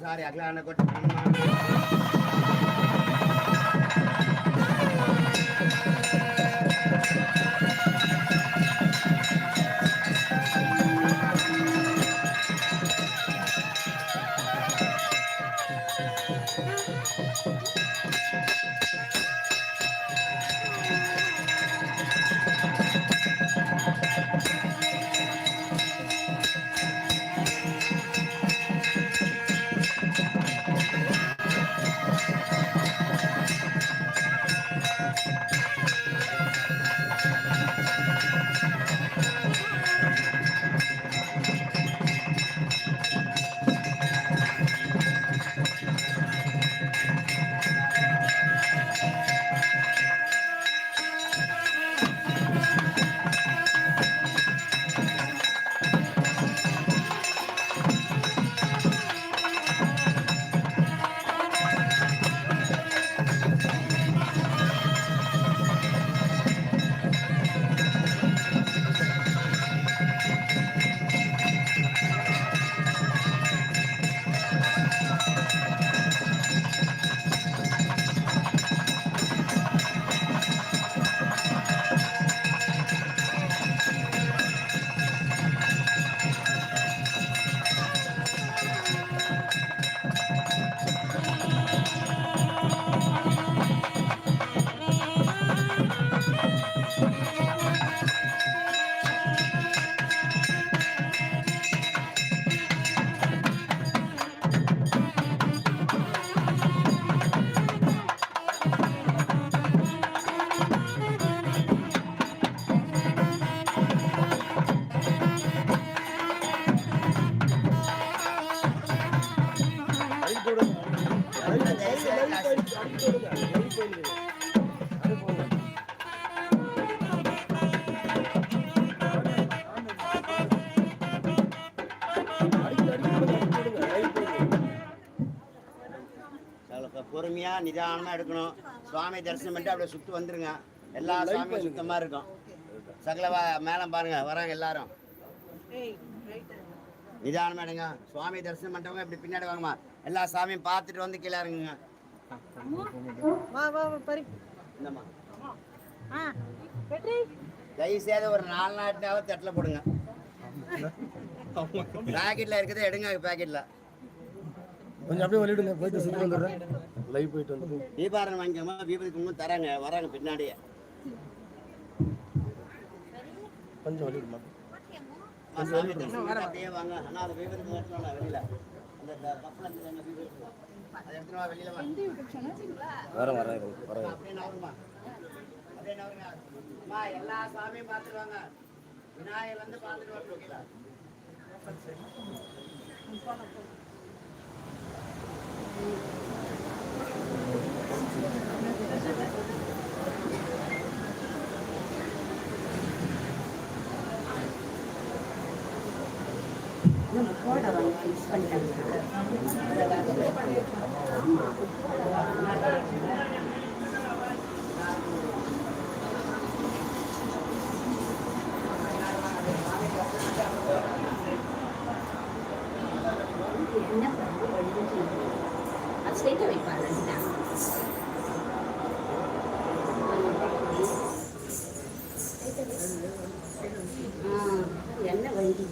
Sorry அகலான கொட்டு பொறுமையா நிதானமா எடுக்கணும். சுவாமி தரிசனம் பண்ணிட்டு அப்படியே சுத்தி வந்துருங்க. எல்லா சாமியும் சுத்தமா இருக்கும். சகலவா மேலம் பாருங்க வராங்க எல்லாரும். நிதானமா எடுங்க. சுவாமி தரிசனம் பண்ணிட்டவங்க இப்படி பின்னாடி வாங்கம்மா. எல்லா சாமியும் பார்த்துட்டு வந்து கீழே இறங்குங்க. வா வா வா பரி. இந்தம்மா. ஆ வெற்றி. தயவு செய்து ஒரு நாலு நாட்டினாவது தட்டில் போடுங்க. பாக்கெட்ல இருக்குது எடுங்க பாக்கெட்ல கொஞ்சம் அப்படியே வெளியிடுங்க போயிட்டு சுற்றி வந்துடுறேன். லைவ் போயிட்டு வந்து தீபாரணம் வாங்கிக்கோமா தீபத்துக்கு தராங்க வராங்க பின்னாடியே. கொஞ்சம் அப்படியே வாங்க. அண்ணா அதை தீபத்துக்கு வாங்க வெளியில. அந்த கப்பல் தீபத்துக்கு. அதை எடுத்துட்டு வா வெளியில வா. வரேன் வரேன் வரேன் அப்படியே நவருமா அப்படியே நவருங்க அம்மா எல்லா சாமியும் பார்த்துட்டு வாங்க. விநாயகர் வந்து பார்த்துட்டு என்ன கீழே ஸ்ட்ரெயிட்டாக வைப்பாங்க என்ன வண்டி?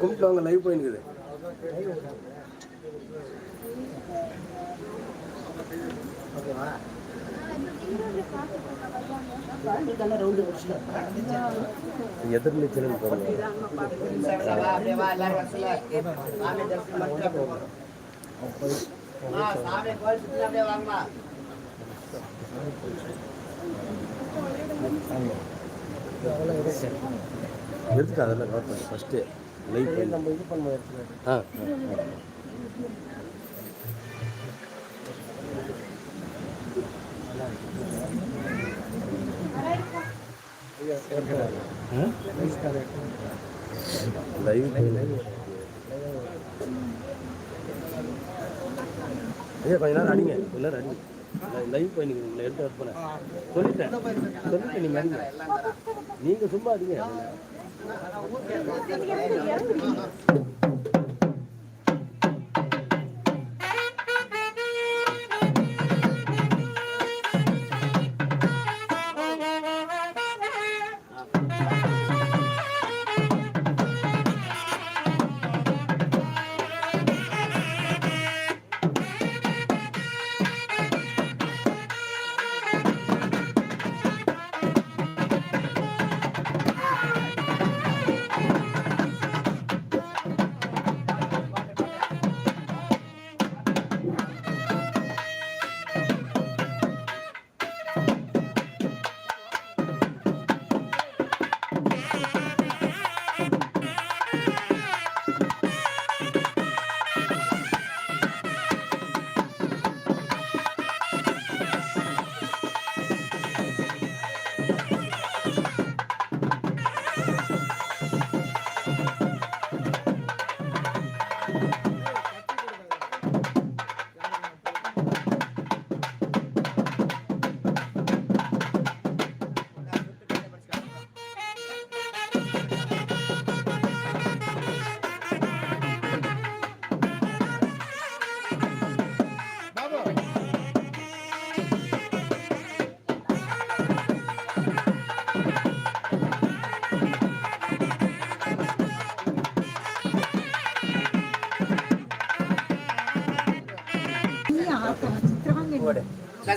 கும்பிட்டு அவங்க லைவ் போயிருக்குது அப்படியே வாங்கம்மா அதெல்லாம் கவர் பண்ணு ஃபஸ்ட்டு லைட் நம்ம இது பண்ண ஆ ஐயா கொஞ்ச நேரம் அடிங்க. கொஞ்ச நேரம் அடிங்க. லைவ் பண்ணிங்க உங்களை எடுத்து ஒர்க் பண்ண சொல்லிட்டேன். சொல்லிட்டேன் நீங்கள் அடிங்க. நீங்கள் சும்மா அடிங்க. நீ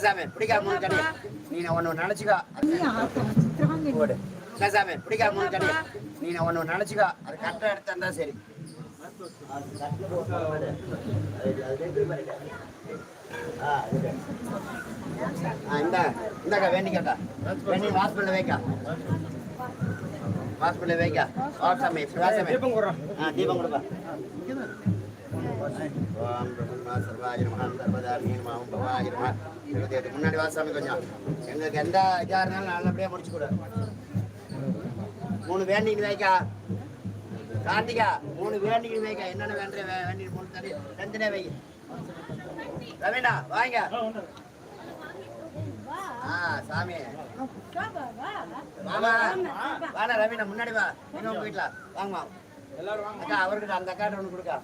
கசாமே பிடிக்காம மூணு கடி நீ நான் ஒன்று நினச்சிக்கோ. ஓடு மூணு கடி நீ நான் ஒன்று நினச்சிக்கோ. அது கரெக்டாக எடுத்தா சரி. இந்த இந்தாக்கா வேண்டிக்கா வேண்டி ஹாஸ்பிட்டல் வைக்கா. ஹாஸ்பிட்டல் வைக்கா. வாசாமி ஆ தீபம் கொடுப்பா. ஓம் பிரம்ம சர்வாய நமஹ சர்வதாரிணி நமஹ ஓம் பவாய இருபத்தி முன்னாடி வாசாமி கொஞ்சம். எங்களுக்கு எந்த இதாக இருந்தாலும் நல்லபடியாக முடிச்சு கொடு. மூணு வேண்டிக்கு வைக்கா. கார்த்திகா மூணு வேண்டிக்கு வைக்கா. என்னென்ன வேண்டிய வேண்டி மூணு தனி ரெண்டுனே வை. ரவீனா வாங்க. ஆ சாமி. வாமா. வாடா ரவீனா முன்னாடி வா. உங்க வீட்டுல. வாங்கம்மா அக்கா அவர்கிட்ட அந்த அக்காட்ட ஒன்று கொடுக்கா.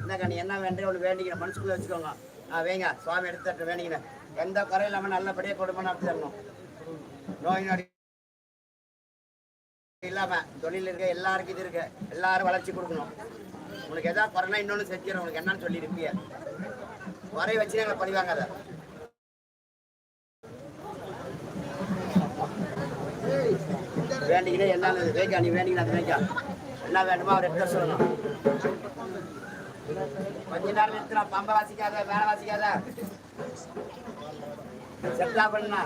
என்னக்கா நீ என்ன வேண்டிய ஒன்று வேண்டிக்கிற மனசுக்குள்ள வச்சுக்கோங்க. ஆ வைங்க. சுவாமி எடுத்துட்டு வேணுங்கண்ணே. எந்த குறையும் இல்லாமல் நல்லபடியாக குடும்பம் நடத்தி தரணும். நோய் நொடி இல்லாமல் தொழில் இருக்க. எல்லாருக்கும் இது இருக்கு. எல்லாரும் வளர்ச்சி கொடுக்கணும். உனக்கு எதாவது குறைனா இன்னொன்று செஞ்சிடும் உனக்கு என்னன்னு சொல்லி இருப்பிய குறைய வச்சு எங்களை படிவாங்க அதை வேண்டிக்கிட்டே என்னன்னு வேக்கா நீ வேண்டிக்கின அது வேக்கா என்ன வேண்டுமோ அவர் எடுத்து சொல்லணும். கொஞ்ச நேரம் நிறுத்தினா பம்ப வாசிக்காத வேலை வாசிக்காத. செட்டா பண்ணா.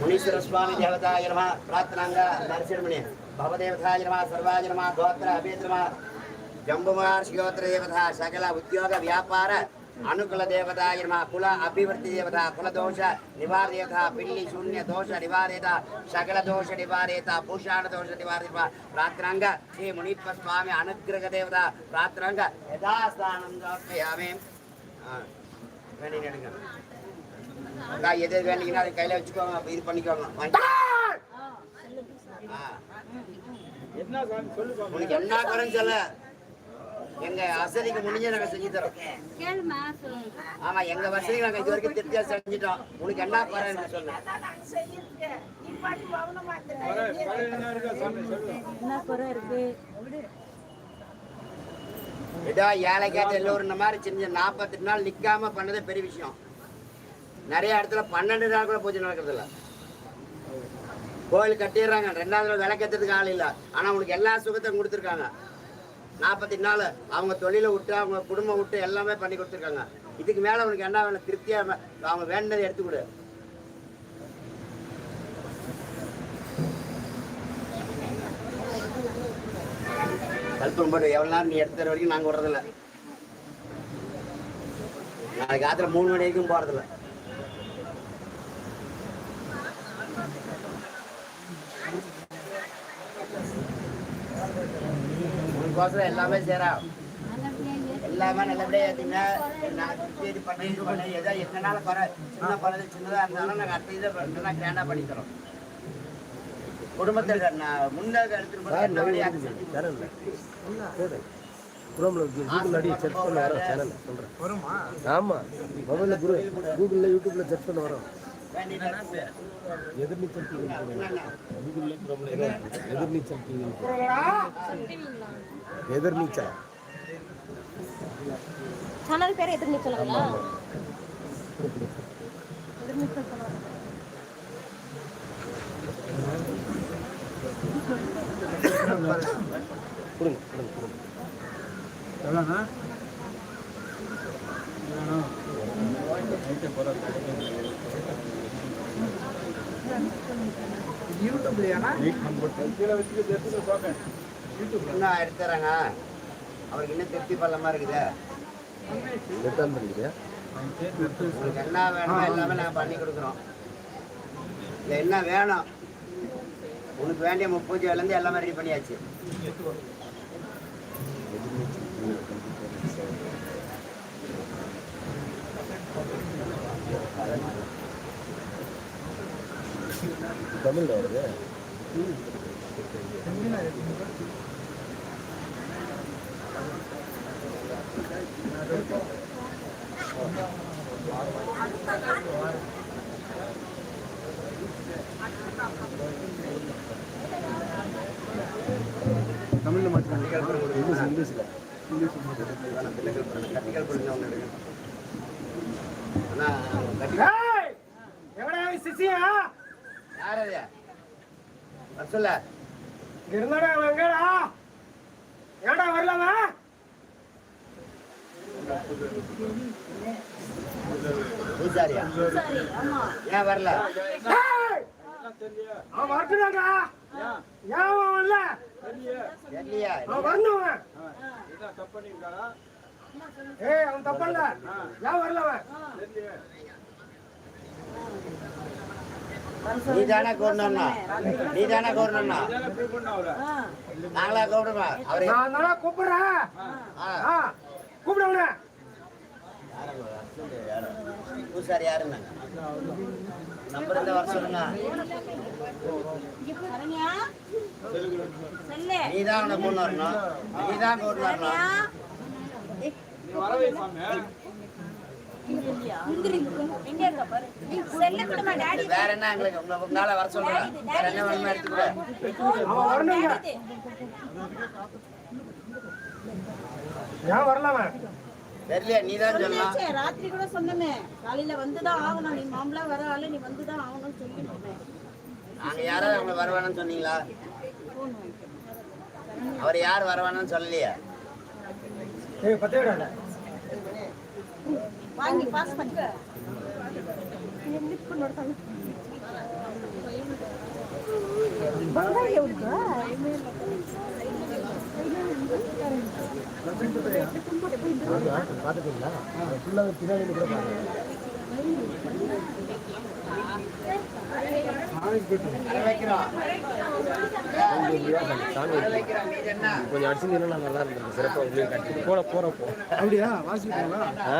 முனீஸ்வர சுவாமி தேவதாயிரமா பிரார்த்தனாங்க தரிசனமணி பவதேவதாயிரமா சர்வாயிரமா கோத்திர அபேத்திரமா ஜம்புமார் சிகோத்திர தேவதா சகல உத்தியோக வியாபார ದೇವತಾ ಸಕಲ ಉದ್ಯೋಗ ವ್ಯಾಪಾರ ಅನುಕೂಲ ದೇವತಾಯ ನಮಃ ಕುಲ ಅಭಿವೃದ್ಧಿ ದೇವತಾ ಕುಲ ದೋಷ ನಿವಾರಯತ ಪಿಲ್ಲಿ ಶೂನ್ಯ ದೋಷ ನಿವಾರಯತ ಸಕಲ ದೋಷ ನಿವಾರಯತ ಭೂಷಾಣ ದೋಷ ನಿವಾರಯತ ಪ್ರಾರ್ಥನಾಂಗ ಶ್ರೀ ಮುನೀಶ್ವರ ಸ್ವಾಮಿ ಅನುಗ್ರಹ ದೇವತಾ ಪ್ರಾರ್ಥನಾಂಗ ಯಥಾಸ್ಥಾನಂ ಸಮರ್ಪಯಾಮಿ ஆ வேண்டி நடுங்க அக்கா எது எது வேண்டிங்கன்னா அதை கையில வச்சுக்கோங்க அப்ப இது பண்ணிக்கோங்க வாங்கி ஆ. உனக்கு என்ன குறைன்னு சொல்ல எங்க வசதிக்கு முடிஞ்ச நாங்க செஞ்சு தரோம். ஆமா எங்க வசதிக்கு நாங்க இது வரைக்கும் திருப்தியா செஞ்சுட்டோம். உனக்கு என்ன குறைன்னு சொல்லு. என்ன குறை இருக்கு? ஏதோ ஏழைக்காட்டு எல்லோரும் இந்த மாதிரி செஞ்ச நாற்பத்தெட்டு நாள் நிக்காம பண்ணதே பெரிய விஷயம். நிறைய இடத்துல பன்னெண்டு நாள் கூட பூஜை நடக்கிறது இல்ல கோயில் கட்டிடுறாங்க. ரெண்டாவது நாள் விளக்கத்துறதுக்கு ஆள் இல்லை. ஆனா உனக்கு எல்லா சுகத்தையும் கொடுத்துருக்காங்க. நாற்பத்தி நாள் அவங்க தொழிலை விட்டு அவங்க குடும்பம் விட்டு எல்லாமே பண்ணி கொடுத்துருக்காங்க. இதுக்கு மேல அவனுக்கு என்ன வேணும்? திருப்தியாக அவங்க வேண்டதை எடுத்துக்கொடு கல்பம் போட்டு எவ்வளோ நேரம் நீ எடுத்து தர வரைக்கும் நாங்கள் விடுறதில்ல நாளைக்கு ஆத்திர மூணு மணி வரைக்கும் போறதில்ல. உனக்கோசரம் எல்லாமே சேரா எல்லாமே நல்லபடியா ஏத்திங்க நான் திருப்தி இது பண்ணி இது பண்ணி ஏதோ எங்கனால குறை சின்ன குறை சின்னதா இருந்தாலும் நாங்க அடுத்த இதை நல்லா கிராண்டா பண்ணி தரோம். குடும்பத்தில் நான் முன்னாடி சேனலில். சரி. குரோமில் கூகுளில் அடி செக் பண்ண வரோம் சேனல் சொல்கிறேன் வருமா? ஆமாம் மொபைலில் குரு கூகுளில் யூடியூப்பில் செக் பண்ண வரோம். எதிர்நீச்சல். எதிர்நீச்சல் எதிர்நீச்சல் சேனல் பேர் எதிர்நீச்சலுங்களா கொடுங்க கொடுங்க கொடுங்க எவ்வளோண்ணா யூடியூப்லையாண்ணா இன்னும் எடுத்துறாங்க. அவருக்கு இன்னும் திருப்தி பள்ளமா இருக்குது. ரிட்டர்ன் பண்ணிக்கிறேன் உங்களுக்கு என்ன வேணுமோ எல்லாமே நாங்கள் பண்ணி கொடுக்குறோம். இல்லை என்ன வேணும்? உனக்கு வேண்டிய பூஜையிலேருந்து எல்லாமே ரெடி பண்ணியாச்சு. தமிழில் வருது தமிழில் மாற்றினாங்க இங்கிலீஷ் இங்கிலீஷில். கட்டிகள் புரிஞ்ச ஒன்று இருக்கு ஆனால் கட்டி எவடா சிசியா? யார் அது வர சொல்ல. இருந்தாடா எங்கடா? ஏடா வரலாமா பூசாரியா? ஏன் வரல? அவன் வரட்டுனாடா ஏன் வரல? தெரியலையா? அவன் வரணும் ஏய் அவன் தப்பல்ல ஏன் வரல அவன்? நீ தானே கூடணும்னா நீ தானே கூடணும்னா நாங்களா கூப்பிடுமா அவரு நான் தானே கூப்பிடுறேன். ஆ. ஆ. கூப்பிட அவனை பூசாரி யாருங்க? நம்பர் இருந்தா வர சொல்லுங்க. நீ தான் நீ தான் வேற என்ன எங்களுக்கு? உங்க உங்களால வர சொல்றேன். வேற என்ன வேணுமோ ஏன் அவன்? தெரியலையா நீ தான் சொல்லலாம் ராத்திரி கூட சொன்னமே காலையில வந்துதான் ஆகணும். நீ மாம்பழா வர ஆளு நீ வந்துதான் ஆகணும்னு சொல்லிட்டு நாங்க யாராவது அவங்க வருவானு சொன்னீங்களா? அவர் யார் வருவானு சொல்லலையா? ஏய் பத்தே விடாத வாங்கி பாஸ் பண்ணி. பார்த்துட்டீங்களா ஃபுல்லாக பின்னாடி கூட பாருங்க. கொஞ்சம் அடிச்சிருந்தீங்கன்னா நல்லா இருந்திருக்கும். சிறப்பாக உங்களுக்கு கட்டி. போல போகிறப்போ அப்படியா? வாசிக்கிட்டாங்களா ஆ.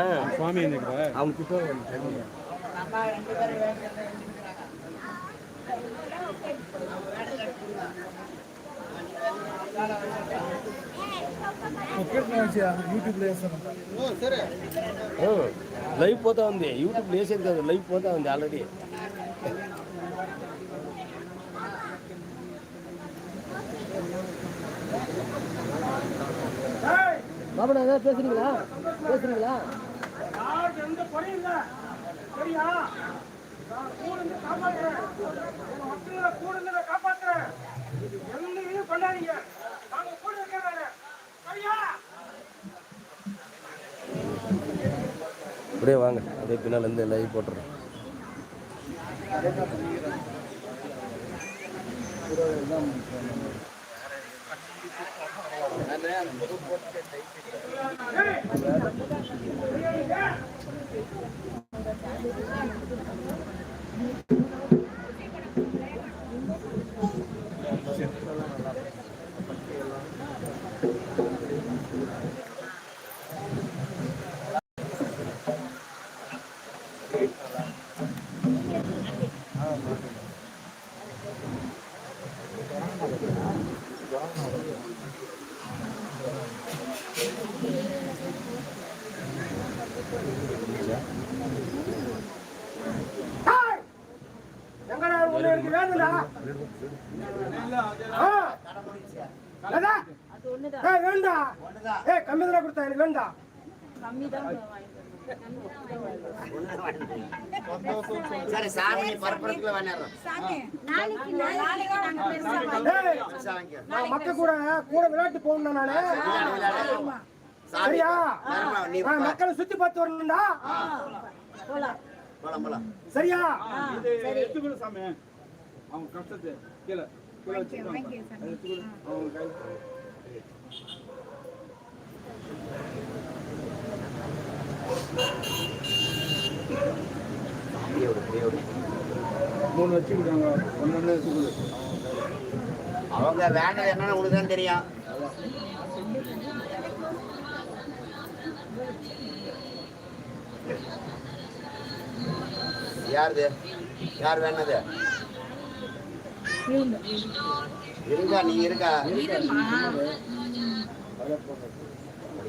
లైవ్ పోతా ఉంది యూట్యూబ్ లేసేది కాదు లైవ్ పోతా ఉంది ఆల్రెడీ பாபு நான் ஏதாவது பேசுறீங்களா பேசுறீங்களா யாருக்கு எந்த குறையும் இல்லை சரியா நான் கூட இருந்து காப்பாத்துறேன் உங்க மக்களை கூட இருந்து நாங்க கூட சரியா? அப்படியே வாங்க. அப்படியே பின்னால் இருந்து லைவ் போட்டுறேன் ஏய்! எங்கடா உன்னை எனக்கு வேணும்டா ஆ. என்னடா? அது ஒண்ணுதான் ஏய், வேணும்டா ஒண்ணுதான் ஏய் கம்மி தானே கொடுத்தா எனக்கு தான் சரி சாமி பரப்புறதுக்குள்ள வேணாம் நாளைக்கு நாளைக்கு நாங்க பெருசா ஏய் பெருசா வாங்கிக்கோ நான் மக்க கூட கூட விளையாட்டு போகணும் நானு. சரியா? மக்களை சுத்தி பார்த்து வரணும்டா. போலாம் போலாம் போலாம். சரியா? அவங்க கஷ்டத்தை கீழே கீழே வச்சுருக்காங்க. அவங்க. மூணு வச்சுக்கிட்டாங்க ஒன்று ஒன்று எடுத்துக்கொடு அவங்க வேண்டது என்னன்னு தான் தெரியும். யாருது? யார் வேணது இருக்கா நீ இருக்கா?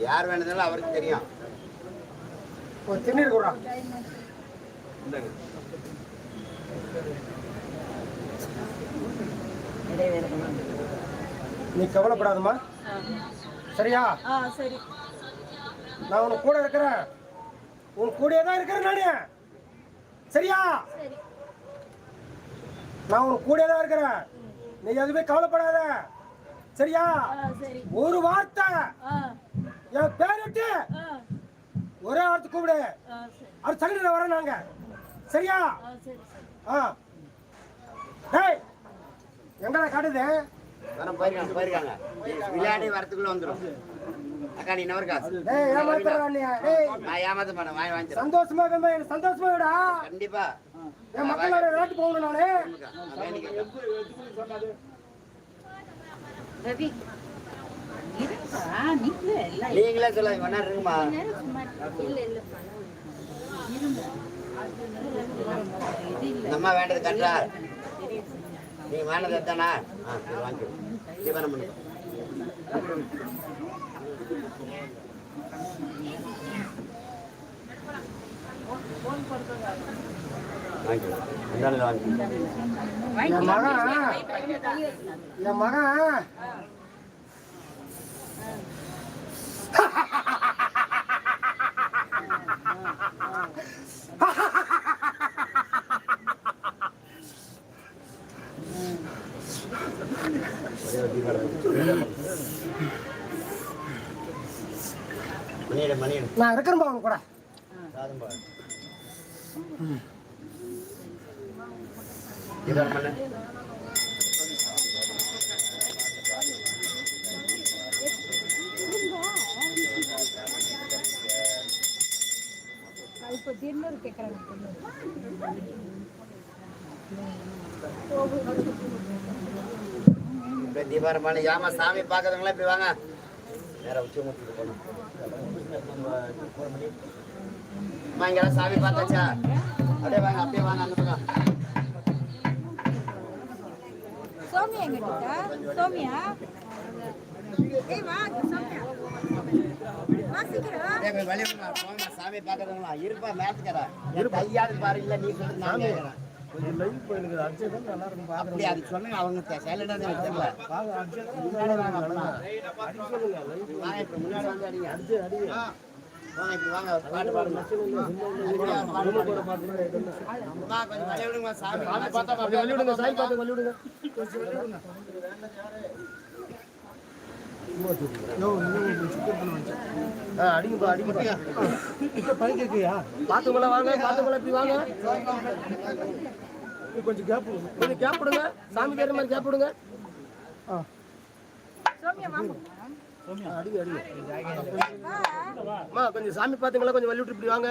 யார் வேணுதுனாலும் அவருக்கு தெரியும். நீ கவலைப்படாதம்மா. சரியா? ஆ சரி. நான் உன் கூட இருக்கிறேன். உன் கூடயே தான் இருக்கிறேன் நானு. சரியா? சரி. நான் உன் கூடயே தான் இருக்கிறேன். நீ எதுவுமே கவலைப்படாத. சரியா? ஒரு வார்த்தை. என் பேரிட்டு ஒரே வார்த்தை கூப்பிடு. அது சங்கடியில் வரேன் நாங்க. சரியா? ஆ டேய் எங்கடா காட்டுது? போயிருக்காங்க போயிருக்காங்க. விளையாடி வரத்துக்குள்ள வந்துடும் அக்கா நீ நவர் காசு. டேய் ஏமாத்துறா நீ. டேய் நான் ஏமாத்த மாட்டேன் வாங்கி வாங்கிக்கிறேன். சந்தோஷமா சந்தோஷமா விடா கண்டிப்பா. என் மக்களோட விளையாட்டு போகணும் நானு. ரவி நீங்களே சொல்ல ஒன்னா இருக்குமா? அம்மா வேண்டது கட்டா நீ வேண்டது தானா ஆ சரி பண்ணு வாங்கிக்கோ மகன் என் மகன் நான் இருக்கிறேன்பா கூட சாதம் பாரு ஜீவனம் பண்ணு இப்ப திடீர்னு கேக்குறாங்க இப்ப தீபாரம் பண்ணி ஏமா சாமி பார்க்கறவங்களா இப்படி வாங்க. நேரம் உச்சி முட்டிட்டு போகணும். அம்மா இங்கெல்லாம் சாமி பார்த்தாச்சா? அப்படியே வாங்க அப்படியே வாங்க அந்த பக்கம். சோமியா எங்க இருக்கா? சோமியா? ஏய் வா சோமியா. வாங்க. சாமி இருப்பா மேத்துக்கிறா பாரு இல்ல நீ சொல்றது நான் கொஞ்சம் லைவ் தான் நல்லா இருக்கும் அதுக்கு சொல்லுங்க அவங்க சைலண்டா எனக்கு தெரியல பார்க்க அடிச்சா முன்னாடி வாங்க அடி சொல்லுங்க லைவ் வாங்க இப்ப முன்னாடி அடிங்க வாங்க வாங்க பாட்டு பாடுங்க அப்படியே பாட்டு அம்மா, கொஞ்சம் விடுங்க சாமி விடுங்க சாமி பார்த்து வழி விடுங்க அடிங்கப்பா அடிங்கப்பா பார்த்துங்களா வாங்க பார்த்துங்களா இப்படி வாங்க கொஞ்சம் கேப் கொஞ்சம் கேப் விடுங்க சாமி கேட்குற மாதிரி கேப் விடுங்க ஆ அடிங்க அடிங்க அம்மா கொஞ்சம் சாமி பார்த்துங்களா கொஞ்சம் வழி விட்டு இப்படி வாங்க